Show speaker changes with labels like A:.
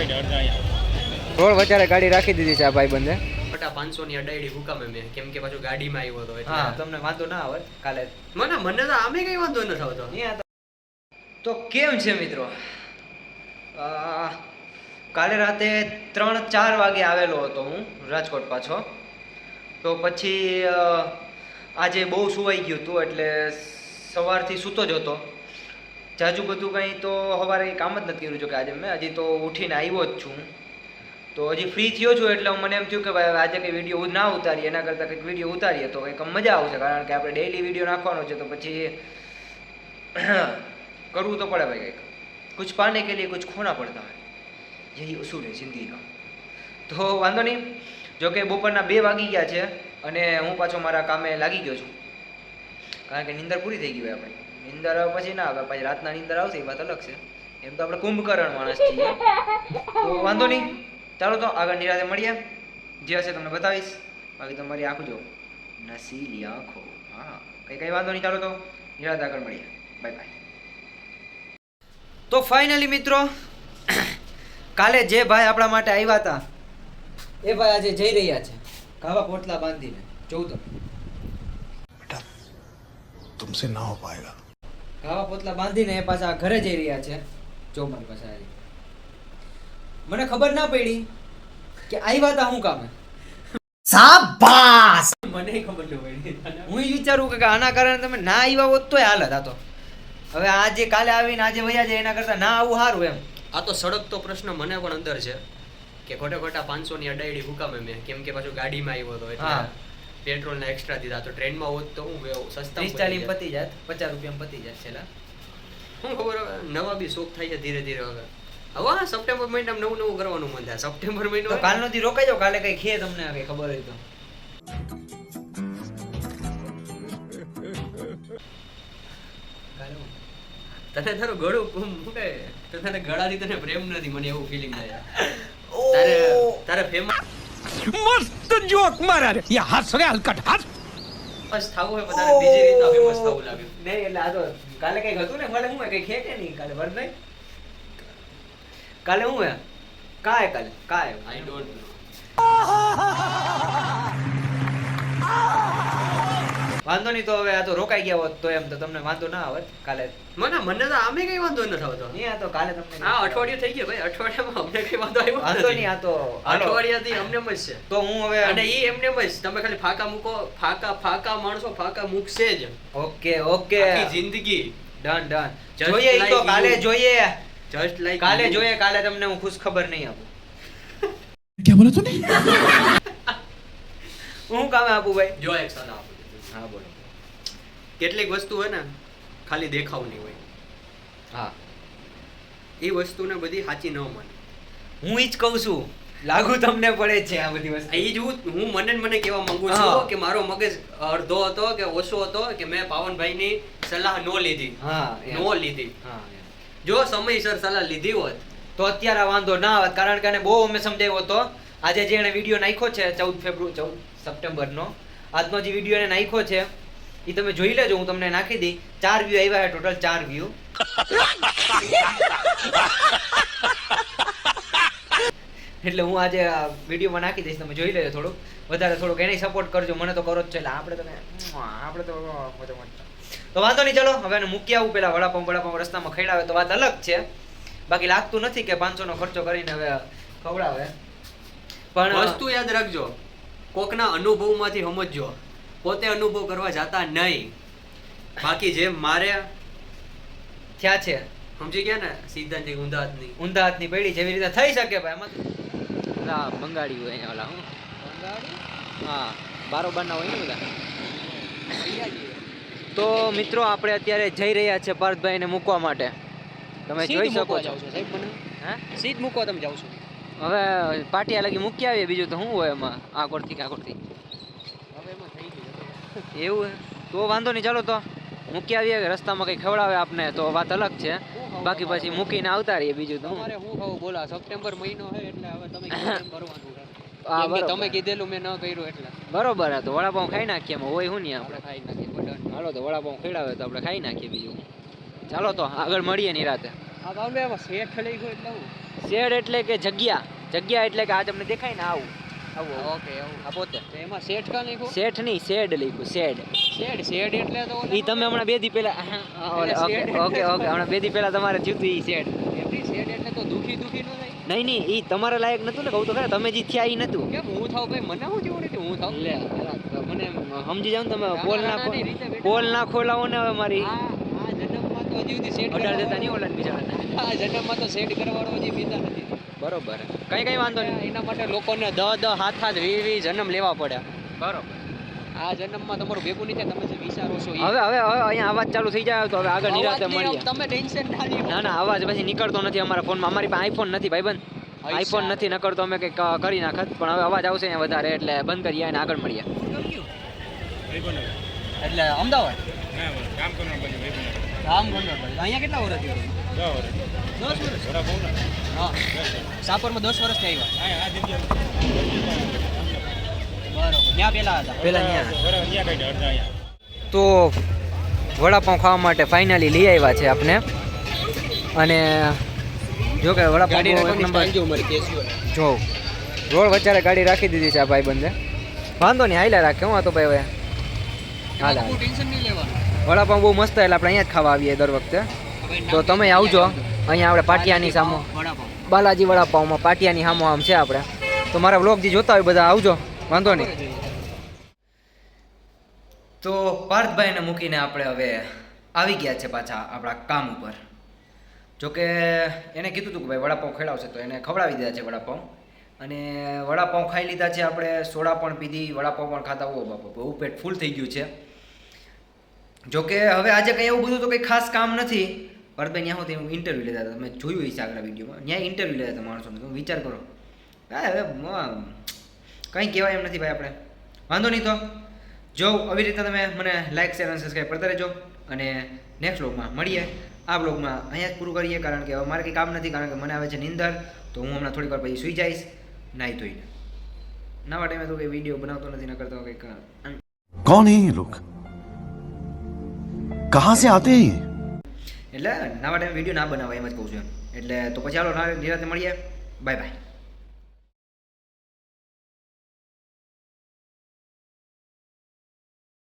A: Side અડધા અહીંયા.
B: Road વચારે ગાડી રાખી દીધી છે આ ભાઈ બંધે
C: મોટા પાંચસો ની અડાઈડી હુકામે મેં. કેમ કે પાછું ગાડીમાં આવ્યો હતો એટલે.
B: તમને વાંધો ના આવે. કાલે
C: મને મને તો આમે કઈ વાંધો ન થતો.
B: તો કેમ છે મિત્રો? કાલે રાતે ત્રણ ચાર વાગે આવેલો હતો હું રાજકોટ પાછો. તો પછી આજે બહુ સુવાઈ ગયું હતું એટલે સવારથી સૂતો જ હતો. જાજુ બધું કંઈ તો સવારે કામ જ નથી કર્યું. જો કે આજે મેં હજી તો ઉઠીને આવ્યો જ છું. તો હજી ફ્રી થયો છું એટલે મને એમ થયું કે ભાઈ આજે કંઈ વીડિયો ના ઉતારીએ. એના કરતાં કંઈક વીડિયો ઉતારીએ તો કંઈક મજા આવશે. કારણ કે આપણે ડેઈલી વીડિયો નાખવાનો છે તો પછી કરવું તો પડે ભાઈ કંઈક. કુછ પાને કે લીએ કુછ ખોના પડતા હોય. યહી ઉસૂલ है જિંદગી કા તો વાંધો નહીં. જો કે બપોરના બે વાગી ગયા છે અને હું પાછો મારા કામે લાગી ગયો છું. કારણ કે નિંદર પૂરી થઈ ગઈ હોય આપણે. નિંદર હવે પછી ના આવે પછી રાતના નિંદર આવશે એ વાત અલગ છે એમ તો આપણે કુંભકરણ માણસ છીએ તો વાંધો નહીં ચાલો તો આગળ નિરાતે મળીએ જે હશે તમને બતાવીશ બાકી તમારી આંખો જો નસીલી આંખો હા કઈ કઈ વાંધો નહીં ચાલો તો નિરાતે આગળ મળીએ બાય બાય તો ફાઇનલી મિત્રો કાલે જે ભાઈ આપણા માટે આવ્યા હતા એ ભાઈ આજે જઈ રહ્યા છે કાવા પોટલા બાંધીને જોઉં તો
D: तुमसे ना हो पाएगा
B: કાવા પોતલા બાંધીને એ પાછા ઘરે જઈ રહ્યા છે જો મારી પાસે આવી. મને ખબર ના પડી કે આવ્યા હતા હું કામે.
C: સાબાસ! મને ખબર ન પડી.
B: હું વિચારું કે આના કારણે તમે ના આવ્યા હોત તોય હાલત આ તો. હવે આજે કાલે આવીને આજે વયા જાય એના કરતા ના આવું સારું એમ.
C: આ તો સડકતો પ્રશ્ન મને પણ અંદર છે કે ખોટે ખોટા પાંચસો ની અડાયડી હુકામે મેં કેમ કે પાછું ગાડીમાં આવ્યો હતો એટલે પેટ્રોલ ના એક્સ્ટ્રા દીધા. તો ટ્રેનમાં હોત તો હું સસ્તા
B: ત્રીસ ચાલીસ પતી જાત પચાસ રૂપિયા પતી જાત છેલ્લા.
C: શું ખબર હવે? નવા બી શોખ થાય છે ધીરે ધીરે હવે. હવે હા સપ્ટેમ્બર મહિનામાં નવું નવું કરવાનું મન થાય. સપ્ટેમ્બર મહિનો
B: કાલ નથી રોકાઈ જાવ કાલે કઈ ખે તમને કઈ ખબર હોય તો.
C: તને તારું ગળું હું શું કહે તને ગળાથી તને પ્રેમ નથી મને એવું ફિલિંગ થાય. તારે તારે ફેમસ
D: તો જોક મારા રે યા હાસ રે હલકટ હાસ
C: બસ થાવું હે બધાને બીજી રીતે હવે બસ થાવું લાગ્યું
B: નહીં એટલે આ તો કાલે કંઈક હતું ને? મને હું કઈ ખેકે નહીં કાલે વર્દ નહીં કાલે હું હે કાય કાલે કાય
C: આઈ ડોન્ટ નો
B: વાંધો નહીં તો હવે આ તો રોકાઈ ગયા હોત તો એમ તો તમને વાંધો ના આવત કાલે.
C: મને મને તો આમે કઈ વાંધો ન થતો
B: નહીં આ તો કાલે તમને
C: આ અઠવાડિયું થઈ ગયું ભાઈ અઠવાડિયામાં અમને કઈ વાંધો આવ્યો
B: વાંધો નહીં આ તો
C: અઠવાડિયાથી અમને જ
B: તો હું હવે
C: અને એ એમને જ તમે ખાલી ફાકા મૂકો ફાકા ફાકા માણસો ફાકા મૂકશે જ.
B: Okay
C: okay. જિંદગી.
B: Done
C: done.
B: જોઈએ તો કાલે જોઈએ.
C: જસ્ટ લાઈક
B: કાલે જોઈએ કાલે તમને હું ખુશ ખબર નહીં આપું.
D: ક્યાં બોલા તું
B: હું કામે આપું ભાઈ?
C: જો એક સલાહ આપું.
B: હા બોલો
C: કેટલીક વસ્તુ હોય ને ખાલી દેખાવની હોય.
B: હા.
C: એ વસ્તુને બધી સાચી ન માને.
B: હું ઈ જ કહું છું લાગુ તમને પડે છે આ બધી વસ્તુ.
C: એ જ હું હું મને મને કહેવા માંગુ છું કે મારો મગજ અડધો હતો કે ઓછો હતો કે મેં પાવનભાઈની સલાહ નો લીધી.
B: હા.
C: નો લીધી.
B: હા
C: જો સમયસર સલાહ લીધી હોત
B: તો અત્યારે વાંધો ના આવે કારણ કે આને બહુ અમે સમજાવ્યો હતો. આજે જે એને વીડિયો નાખ્યો છે ચૌદ ફેબ્રુઆરી ચૌદ સપ્ટેમ્બરનો આજનો જે વીડિયો એને નાખ્યો છે એ તમે જોઈ લેજો, હું તમને નાખી દઈ. ચાર વ્યૂ આવ્યા ટોટલ ચાર વ્યૂ એટલે હું આજે વિડીયોમાં નાખી દઈશ, તમે જોઈ લેજો થોડુંક. વધારે થોડુંક એને સપોર્ટ કરજો, મને તો કરો જ છે, એટલે આપણે તમે આપણે તો મજા તો વાંધો નહીં, ચલો, હવે મૂકી આવું પેલા વડાપાઉં વડાપાઉં રસ્તામાં ખવડાવે, તો વાત અલગ છે. બાકી લાગતું નથી કે પાંચસો નો ખર્ચો કરીને હવે ખવડાવે. પણ
C: વસ્તુ યાદ રાખજો કોકના અનુભવમાંથી સમજજો. પોતે અનુભવ કરવા જતા નહીં. બાકી જેમ મારે
B: થયા છે
C: સમજી ગયા ને? સિદ્ધાંતિક ઊંધા હાથની
B: ઊંધા હાથની પેઢી જેવી રીતે થઈ શકે ભાઈ એમાં ના બંગાળી હોય અહીંયા ઓલા હું. હા બારોબારના હોય ને બધા. તો મિત્રો આપણે અત્યારે જઈ રહ્યા છે પાર્થભાઈને મૂકવા માટે. તમે જોઈ શકો છો. હે?
C: સીટ મૂકો તમે જાવ છો.
B: હવે પાટિયા લગી મૂકી આવીએ બીજું તો શું હોય એમાં? આગળથી કે આગળથી?
C: હવે થઈ
B: એવું? તો વાંધો નહીં ચાલો તો. મૂકી આવીએ રસ્તામાં કંઈ ખવડાવે આપને તો વાત અલગ છે. બાકી પછી મૂકીને આવતા રહીએ બીજું તો
C: તમારે શું કહું બોલા સપ્ટેમ્બર મહિનો છે એટલે હવે તમે
B: બરોબર.
C: તમે કીધેલું મેં ન કર્યું એટલે.
B: બરોબર તો વડાપાઉં ખાઈ નાખીએ એમાં હોય શું નહીં આપણે?
C: ખાઈ નાખીએ
B: હાલો તો વડાપાઉં ખવડાવે તો આપણે ખાઈ નાખીએ બીજું. ચાલો તો આગળ મળીએ ની રાતે.
C: આ એમાં શેઠ લઈ ગયો એટલે
B: શેડ એટલે કે જગ્યા. જગ્યા એટલે કે આ તમને દેખાય ને આવું. આવું.
C: ઓકે
B: આ પોતે.
C: તો એમાં શેઠ કા લખ્યું?
B: શેઠ નહીં શેડ લખ્યું શેડ.
C: શેડ શેડ એટલે તો
B: ઈ તમે હમણાં બે દી પહેલા ઓકે ઓકે ઓકે હમણાં બે દી પહેલા તમારે થયું ઈ શેડ.
C: એમની શેડ એટલે તો દુખી દુખી નો
B: નહીં નહીં ઈ તમારા લાયક નતું ને કહું તો ખરા તમે જે થયા ઈ નતું.
C: કેમ હું થાવ ભાઈ? મને હું જેવું નથી હું થાવ
B: લે મને સમજી જાવ તમે
C: બોલ
B: પોલ
C: ના,
B: ના
C: ના.
B: પોલ ખોલાવો ને હવે મારી.
C: આ જન્મમાં તો હજી સુધી શેડ
B: અઢાર જતા નહીં ઓલા બીજા
C: આ જન્મમાં તો સેટ કરવાનો હજી નથી.
B: બરોબર. કઈ કઈ વાંધો નહીં.
C: એના માટે લોકોને દહ દહ હાથ હાથ વી વી જન્મ લેવા પડે
B: બરોબર.
C: આ જન્મમાં તમારું ભેગું નહીં થાય તમે જે વિચારો છો
B: હવે હવે હવે અહીંયા અવાજ ચાલુ થઈ જાય તો હવે આગળ નિરાતે મળીએ.
C: તમે ટેન્શન ના લ્યો.
B: ના ના અવાજ પછી નીકળતો નથી અમારા ફોનમાં અમારી પાસે આઈફોન નથી ભાઈબંધ. આઈફોન નથી નકળતો અમે કંઈક કરી નાખત. પણ હવે અવાજ આવશે અહીંયા વધારે એટલે બંધ કરીએ અને આગળ મળીએ.
C: એટલે અમદાવાદ? અહીંયા કેટલા વર્ષ થયો? દસ વર્ષ. સાપરમાં દસ આવ્યા હતા.
B: પેલા અહીંયા. તો વડાપાઉં ખાવા માટે ફાઇનલી લઈ આવ્યા છે આપણે અને જો કે વડાપાઉં નંબર
C: જો
B: રોડ વચ્ચે ગાડી રાખી દીધી છે આ ભાઈબંધે વાંધો નહીં હાઈલા રાખે હું આ તો ભાઈ હવે. હાલ વડાપાઉં બહુ મસ્ત એટલે આપણે અહીંયા જ ખાવા આવીએ દર વખતે. તો તમે આવજો. અહીંયા આપણે પાટિયાની સામો બાલાજી વડાપાઉમાં પાટિયાની સામો આમ છે આપણે. તો મારા બ્લોગ જે જોતા હોય બધા આવજો. વાંધો નહીં. તો પાર્થભાઈને મૂકીને આપણે હવે આવી ગયા છે પાછા આપણા કામ ઉપર. જોકે એને કીધું હતું કે ભાઈ વડાપાઉં ખેડાવશે તો એને ખવડાવી દીધા છે વડાપાઉં. અને વડાપાઉં ખાઈ લીધા છે આપણે, સોડા પણ પીધી, વડાપાઉં પણ ખાતા હોવો બાપા, બહુ પેટ ફૂલ થઈ ગયું છે. જોકે હવે આજે કંઈ એવું બધું તો કંઈ ખાસ કામ નથી. પરભાઈ ત્યાં હોતી હું ઇન્ટરવ્યૂ લેતા હતા. મેં જોયું હશે આગલા વિડીયોમાં. ત્યાં ઇન્ટરવ્યૂ લેતા હતા માણસોને. તમે વિચાર કરો. હા હવે કંઈ કહેવાય એમ નથી ભાઈ આપણે. વાંધો નહીં તો. જો, આવી રીતે તમે મને લાઇક શેર અને સબસ્ક્રાઈબ કરતા રહેજો. અને નેક્સ્ટ બ્લોગમાં મળીએ. આ બ્લોગમાં અહીંયા જ પૂરું કરીએ. કારણ કે હવે મારે કંઈ કામ નથી. કારણ કે મને આવે છે નિંદર. તો હું હમણાં થોડીક વાર પછી સૂઈ જઈશ. નાહી ધોઈને. ના માટે ટાઈમે તો કંઈ વીડિયો બનાવતો નથી. ન કરતો કંઈક.
A: કોણ હે લોક કહાં સે આતે હે
B: એટલે નવા ટાઈમે વીડિયો ના બનાવાય એમ જ કહું છું એમ. એટલે તો પછી ચાલો નિરાતે મળીએ. Bye bye